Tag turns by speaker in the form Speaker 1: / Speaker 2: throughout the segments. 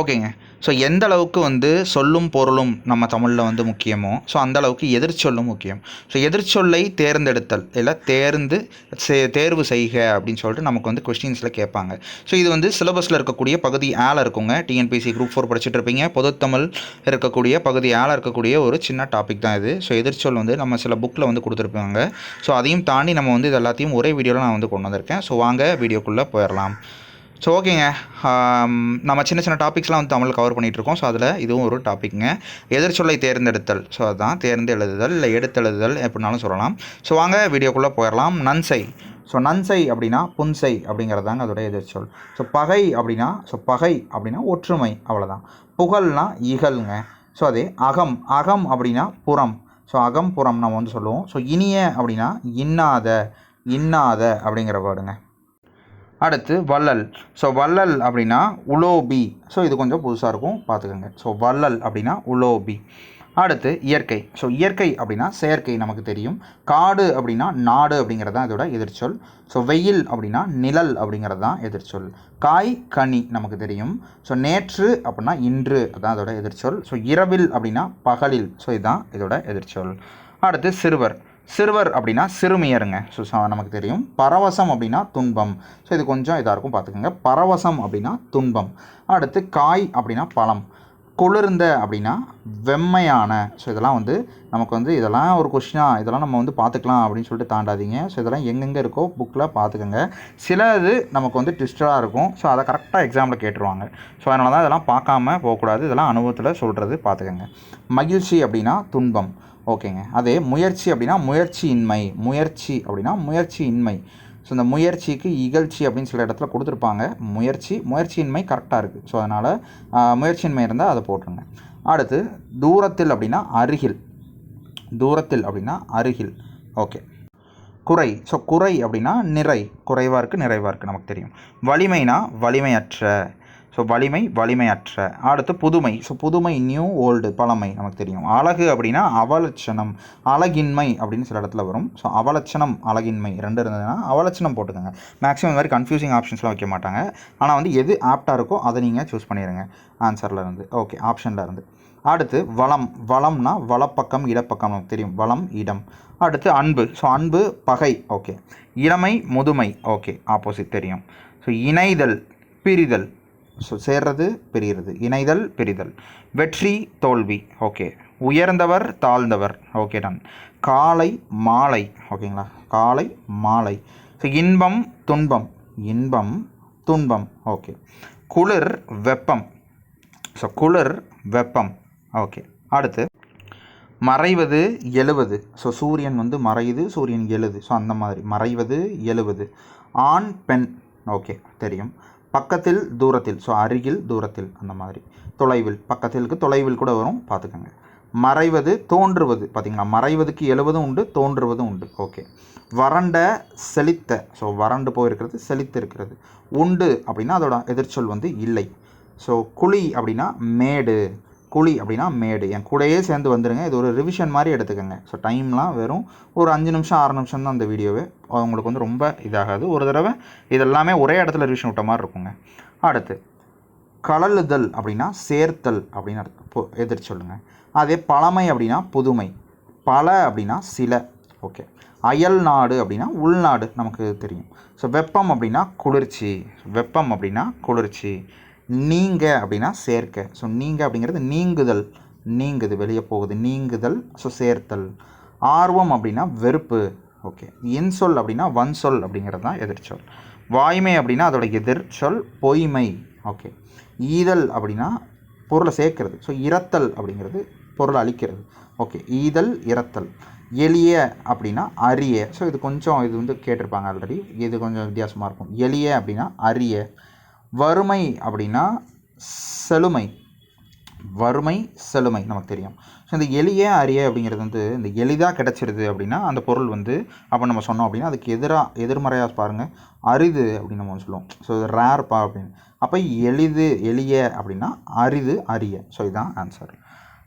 Speaker 1: ஓகேங்க. ஸோ எந்த அளவுக்கு வந்து சொல்லும் பொருளும் நம்ம தமிழில் வந்து முக்கியமோ ஸோ அந்த அளவுக்கு எதிர்ச்சொல்லும் முக்கியம். ஸோ எதிர்ச்சொல்லை தேர்ந்தெடுத்தல் இல்லை தேர்ந்து தேர்வு செய்க அப்படின்னு சொல்லிட்டு நமக்கு வந்து கொஸ்டின்ஸில் கேட்பாங்க. ஸோ இது வந்து சிலபஸில் இருக்கக்கூடிய பகுதி ஏல இருக்குங்க. டிஎன்பிசி குரூப் ஃபோர் படிச்சுட்டு இருப்பீங்க பொதுத்தமிழ் இருக்கக்கூடிய பகுதி ஏல இருக்கக்கூடிய ஒரு சின்ன டாபிக் தான் இது. ஸோ எதிர்ச்சொல் வந்து நம்ம சில புக்கில் வந்து கொடுத்துருப்பாங்க. ஸோ அதையும் தாண்டி நம்ம வந்து இது எல்லாத்தையும் ஒரே வீடியோவில் நான் வந்து கொண்டு வந்திருக்கேன். ஸோ வாங்க வீடியோக்குள்ளே போயிடலாம். ஸோ ஓகேங்க um, நம்ம சின்ன சின்ன டாபிக்ஸ்லாம் வந்து தமிழில் கவர் பண்ணிகிட்டு இருக்கோம் ஸோ அதில் இதுவும் ஒரு டாபிக்ங்க எதிர்ச்சொல்லை தேர்ந்தெடுத்தல். ஸோ அதுதான் தேர்ந்து எழுதுதல் இல்லை எடுத்தெழுதுதல் எப்படினாலும் சொல்லலாம். ஸோ வாங்க வீடியோக்குள்ளே போயிடலாம் நன்சை ஸோ நன்சை அப்படின்னா புன்சை அப்படிங்கிறது அதோட எதிர்ச்சொல் ஸோ பகை அப்படின்னா ஸோ பகை அப்படின்னா ஒற்றுமை அவ்வளோதான் புகழ்னா இகழ்ங்க. ஸோ அதே அகம். அகம் அப்படின்னா புறம். ஸோ அகம் புறம் நம்ம வந்து சொல்லுவோம். ஸோ இனிய அப்படின்னா இன்னாத இன்னாத அப்படிங்கிற வேர்டுங்க. அடுத்து வள்ளல். ஸோ வள்ளல் அப்படின்னா உலோபி. ஸோ இது கொஞ்சம் புதுசாக இருக்கும். பார்த்துக்கோங்க. ஸோ வள்ளல் அப்படின்னா உலோபி. அடுத்து இயற்கை. ஸோ இயற்கை அப்படின்னா செயற்கை நமக்கு தெரியும். காடு அப்படின்னா நாடு அப்படிங்கிறது தான் இதோட எதிர்ச்சொல். ஸோ வெயில் அப்படின்னா நிழல் அப்படிங்கிறது தான் எதிர்ச்சொல். காய் கனி நமக்கு தெரியும். ஸோ நேற்று அப்படின்னா இன்று அதான் இதோட எதிர்ச்சொல். ஸோ இரவில் அப்படின்னா பகலில். ஸோ இதுதான் இதோட எதிர்ச்சொல். அடுத்து சிறுவர். சிறுவர் அப்படின்னா சிறுமியருங்க. ஸோ நமக்கு தெரியும். பரவசம் அப்படின்னா துன்பம். ஸோ இது கொஞ்சம் இதாக இருக்கும் பார்த்துக்கோங்க பரவசம் அப்படின்னா துன்பம். அடுத்து காய் அப்படின்னா பழம். குளிர்ந்த அப்படின்னா வெம்மையான. ஸோ இதெல்லாம் வந்து நமக்கு வந்து இதெல்லாம் ஒரு கொஷினாக இதெல்லாம் நம்ம வந்து பார்த்துக்கலாம் அப்படின்னு சொல்லிட்டு தாண்டாதீங்க. ஸோ இதெல்லாம் எங்கெங்கே இருக்கோ புக்கில் பார்த்துக்கோங்க. சில இது நமக்கு வந்து ட்விஸ்டடாக இருக்கும். ஸோ அதை கரெக்டாக எக்ஸாமில் கேட்டுருவாங்க. ஸோ அதனால தான் இதெல்லாம் பார்க்காம போகக்கூடாது. இதெல்லாம் அனுபவத்தில் சொல்கிறது பார்த்துக்கோங்க. மகிழ்ச்சி அப்படின்னா துன்பம். ஓகேங்க. அதே முயற்சி அப்படின்னா முயற்சியின்மை. முயற்சி அப்படின்னா முயற்சியின்மை. ஸோ இந்த முயற்சிக்கு இகழ்ச்சி அப்படின்னு சில இடத்துல கொடுத்துருப்பாங்க. முயற்சி முயற்சியின்மை கரெக்டாக இருக்குது ஸோ அதனால் முயற்சியின்மை இருந்தால் அதை போட்டுருங்க. அடுத்து தூரத்தில் அப்படின்னா அருகில். தூரத்தில் அப்படின்னா அருகில். ஓகே குறை. ஸோ குறை அப்படின்னா நிறை. குறைவாக இருக்குது நிறைவாக இருக்குது நமக்கு தெரியும். வலிமைனா வலிமையற்ற. ஸோ வலிமை வலிமையற்ற. அடுத்து புதுமை. ஸோ புதுமை நியூ ஓல்டு பழமை நமக்கு தெரியும். அழகு அப்படின்னா அவலட்சணம் அழகின்மை அப்படின்னு சில இடத்துல வரும். ஸோ அவலட்சணம் அழகின்மை ரெண்டு இருந்ததுன்னா அவலட்சணம் போட்டுக்கோங்க. மேக்ஸிமம் இந்த மாதிரி கன்ஃபியூசிங் ஆப்ஷன்ஸ்லாம் வைக்க மாட்டாங்க. ஆனால் வந்து எது ஆப்டாக இருக்கோ அதை நீங்கள் சூஸ் பண்ணிடுங்க ஆன்சரில் இருந்து. ஓகே ஆப்ஷனில் இருந்து. அடுத்து வளம். வளம்னா வலப்பக்கம் இடப்பக்கம் நமக்கு தெரியும். வளம் இடம். அடுத்து அன்பு. ஸோ அன்பு பகை. ஓகே இளமை முதுமை. ஓகே ஆப்போசிட் தெரியும். ஸோ இணைதல் பிரிதல். ஸோ சேர்றது பிரிகிறது இணைதல் பிரிதல். வெற்றி தோல்வி. ஓகே. உயர்ந்தவர் தாழ்ந்தவர். ஓகே டன் காலை மாலை. ஓகேங்களா? காலை மாலை. ஸோ இன்பம் துன்பம். இன்பம் துன்பம். ஓகே. குளிர் வெப்பம். ஸோ குளிர் வெப்பம். ஓகே. அடுத்து மறைவது எழுவது. ஸோ சூரியன் வந்து மறையுது சூரியன் எழுது. ஸோ அந்த மாதிரி. மறைவது எழுவது. ஆண் பெண். ஓகே. தெரியும். பக்கத்தில் தூரத்தில் ஸோ அருகில் தூரத்தில் அந்த மாதிரி. தொலைவில் பக்கத்திலுக்கு தொலைவில் கூட வரும் பார்த்துக்கோங்க. மறைவது தோன்றுவது பார்த்தீங்களா? மறைவதுக்கு எழுவதும் உண்டு தோன்றுவதும் உண்டு. ஓகே வறண்ட செழித்த ஸோ வறண்டு போயிருக்கிறது செழித்து இருக்கிறது. உண்டு அப்படின்னா அதோட எதிர்ச்சொல் வந்து இல்லை. ஸோ குழி அப்படின்னா மேடு. குழி அப்படின்னா மேடு. என் கூடயே சேர்ந்து வந்துடுங்க இது ஒரு ரிவிஷன் மாதிரி எடுத்துக்கோங்க. ஸோ டைம்லாம் வெறும் ஒரு அஞ்சு நிமிஷம் ஆறு நிமிஷம் தான் அந்த வீடியோவே. அவங்களுக்கு வந்து ரொம்ப இதாகாது. ஒரு தடவை இதெல்லாமே ஒரே இடத்துல ரிவிஷன் விட்ட மாதிரி இருக்குங்க. அடுத்து கலலுதல் அப்படின்னா சேர்த்தல் அப்படின்னு அர்த்தம். எதிர்த்து சொல்லுங்கள் சொல்லுங்க. அதே பழமை அப்படின்னா புதுமை. பல அப்படின்னா சில. ஓகே அயல் நாடு அப்படின்னா உள்நாடு. நமக்கு தெரியும். ஸோ வெப்பம் அப்படின்னா குளிர்ச்சி. வெப்பம் அப்படின்னா குளிர்ச்சி. நீங்க அப்படின்னா சேர்க்க. ஸோ நீங்கள் அப்படிங்கிறது நீங்குதல். நீங்குது வெளியே போகுது. நீங்குதல் ஸோ சேர்த்தல். ஆர்வம் அப்படின்னா வெறுப்பு. ஓகே இன்சொல் அப்படின்னா வன்சொல் அப்படிங்கிறது தான் எதிர்ச்சொல். வாய்மை அப்படின்னா அதோட எதிர்ச்சொல் பொய்மை. ஓகே ஈதல் அப்படின்னா பொருளை சேர்க்கிறது. ஸோ இரத்தல் அப்படிங்கிறது பொருளை அழிக்கிறது. ஓகே ஈதல் இரத்தல். எளிய அப்படின்னா அரிய. ஸோ இது கொஞ்சம் இது வந்து கேட்டிருப்பாங்க ஆல்ரெடி இது கொஞ்சம் வித்தியாசமாக இருக்கும். எளிய அப்படின்னா அரிய. வறுமை அப்படின்னா செழுமை. வறுமை செழுமை நமக்கு தெரியும். ஸோ இந்த எளிய அரிய அப்படிங்கிறது வந்து இந்த எளிதாக கிடச்சிருது அப்படின்னா அந்த பொருள் வந்து அப்போ நம்ம சொன்னோம் அப்படின்னா அதுக்கு எதிராக எதிர்மறையாக பாருங்கள் அரிது அப்படின்னு நம்ம சொல்லுவோம். ஸோ இது ரேர்ப்பா அப்படின்னு. அப்போ எளிது எளிய அப்படின்னா அரிது அரிய. ஸோ இதுதான் ஆன்சர்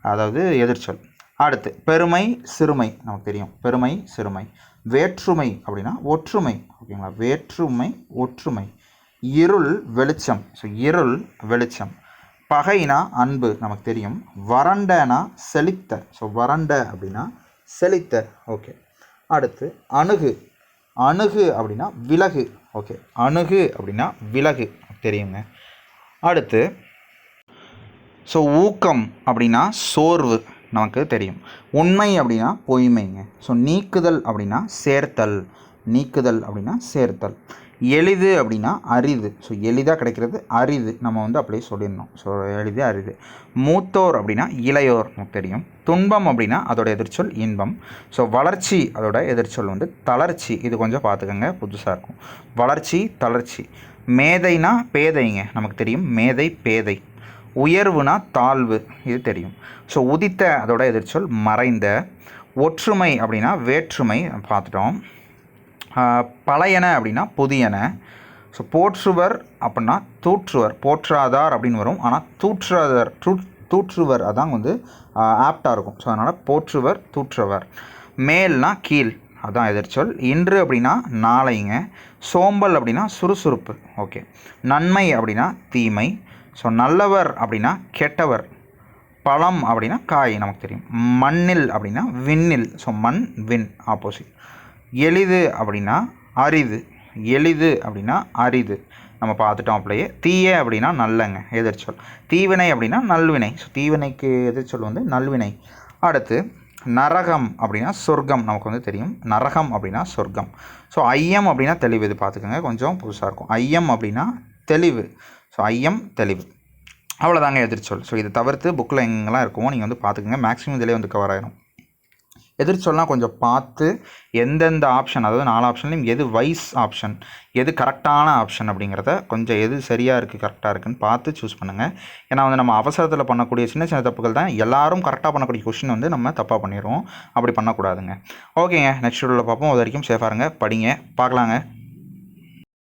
Speaker 1: அதாவது எதிர்ச்சொல். அடுத்து பெருமை சிறுமை நமக்கு தெரியும். பெருமை சிறுமை. வேற்றுமை அப்படின்னா ஒற்றுமை. ஓகேங்களா? வேற்றுமை ஒற்றுமை. இருள் வெளிச்சம். ஸோ இருள் வெளிச்சம். பகைனா அன்பு நமக்கு தெரியும். வறண்டனா செழித்த ஸோ வறண்ட அப்படின்னா செழித்த ஓகே அடுத்து அணுகு. அணுகு அப்படின்னா விலகு. ஓகே அணுகு அப்படின்னா விலகு. தெரியுங்க. அடுத்து ஸோ ஊக்கம் அப்படின்னா சோர்வு நமக்கு தெரியும். உண்மை அப்படின்னா பொய்மைங்க. ஸோ நீக்குதல் அப்படின்னா சேர்த்தல். நீக்குதல் அப்படின்னா சேர்த்தல். எளிது அப்படின்னா அரிது. ஸோ எளிதாக கிடைக்கிறது அரிது. நம்ம வந்து அப்படியே சொல்லிடணும். ஸோ எளிது அரிது. மூத்தோர் அப்படின்னா இளையோர் நமக்கு தெரியும். துன்பம் அப்படின்னா அதோட எதிர்ச்சொல் இன்பம். ஸோ வளர்ச்சி அதோட எதிர்ச்சொல் வந்து தளர்ச்சி. இது கொஞ்சம் பார்த்துக்கோங்க புதுசாக இருக்கும். வளர்ச்சி தளர்ச்சி. மேதைனா பேதைங்க. நமக்கு தெரியும். மேதை பேதை. உயர்வுனா தாழ்வு. இது தெரியும். ஸோ உதித்த அதோட எதிர்ச்சொல் மறைந்த. ஒற்றுமை அப்படின்னா வேற்றுமை. பார்த்துட்டோம். பழையன அப்படின்னா புதியன. ஸோ போற்றுவர் அப்படின்னா தூற்றுவர். போற்றாதார் அப்படின்னு வரும். ஆனால் தூற்றாதர் தூ தூற்றுவர் அதான் வந்து ஆப்டாக இருக்கும். ஸோ அதனால் போற்றுவர் தூற்றுவர். மேல்னா கீழ். அதான் எதிர்ச்சொல். இன்று அப்படின்னா நாளைங்க. சோம்பல் அப்படின்னா சுறுசுறுப்பு. ஓகே நன்மை அப்படின்னா தீமை. ஸோ நல்லவர் அப்படின்னா கெட்டவர். பழம் அப்படின்னா காய் நமக்கு தெரியும். மண்ணில் அப்படின்னா விண்ணில். ஸோ மண் விண் ஆப்போசிட் எளிது அப்படின்னா அரிது. எளிது அப்படின்னா அரிது. நம்ம பார்த்துட்டோம் அப்படியே. தீய அப்படின்னா நல்லங்க எதிர்ச்சொல் தீவினை அப்படின்னா நல்வினை. ஸோ தீவினைக்கு எதிர்ச்சொல் வந்து நல்வினை. அடுத்து நரகம் அப்படின்னா சொர்க்கம். நமக்கு வந்து தெரியும். நரகம் அப்படின்னா சொர்க்கம். ஸோ ஐயம் அப்படின்னா தெளிவு. இது பார்த்துக்கோங்க. கொஞ்சம் புதுசாக இருக்கும். ஐயம் அப்படின்னா தெளிவு. ஸோ ஐயம் தெளிவு. அவ்வளோதாங்க எதிர்ச்சொல் ஸோ இதை தவிர்த்து புக்கில் எங்கெல்லாம் இருக்குமோ நீங்கள் வந்து பார்த்துக்கோங்க. மேக்ஸிமம் இதிலே வந்து கவர் ஆகிடும் எதிர்ச்சொல்லாம் கொஞ்சம் பார்த்து எந்தெந்த ஆப்ஷன் அதாவது நாலு ஆப்ஷன்லையும் எது வைஸ் ஆப்ஷன் எது கரெக்டான ஆப்ஷன் அப்படிங்கிறத கொஞ்சம் எது சரியாக இருக்குது கரெக்டாக இருக்குன்னு பார்த்து சூஸ் பண்ணுங்கள் ஏன்னா வந்து நம்ம அவசரத்தில் பண்ணக்கூடிய சின்ன சின்ன தப்புகள் தான் எல்லாரும் கரெக்டாக பண்ணக்கூடிய கொஷின் வந்து நம்ம தப்பாக பண்ணிடுவோம் அப்படி பண்ணக்கூடாதுங்க. ஓகேங்க நெக்ஸ்ட் வீடியோவில் பார்ப்போம். அது வரைக்கும் சேஃபாக இருங்க படிங்க பார்க்கலாங்க.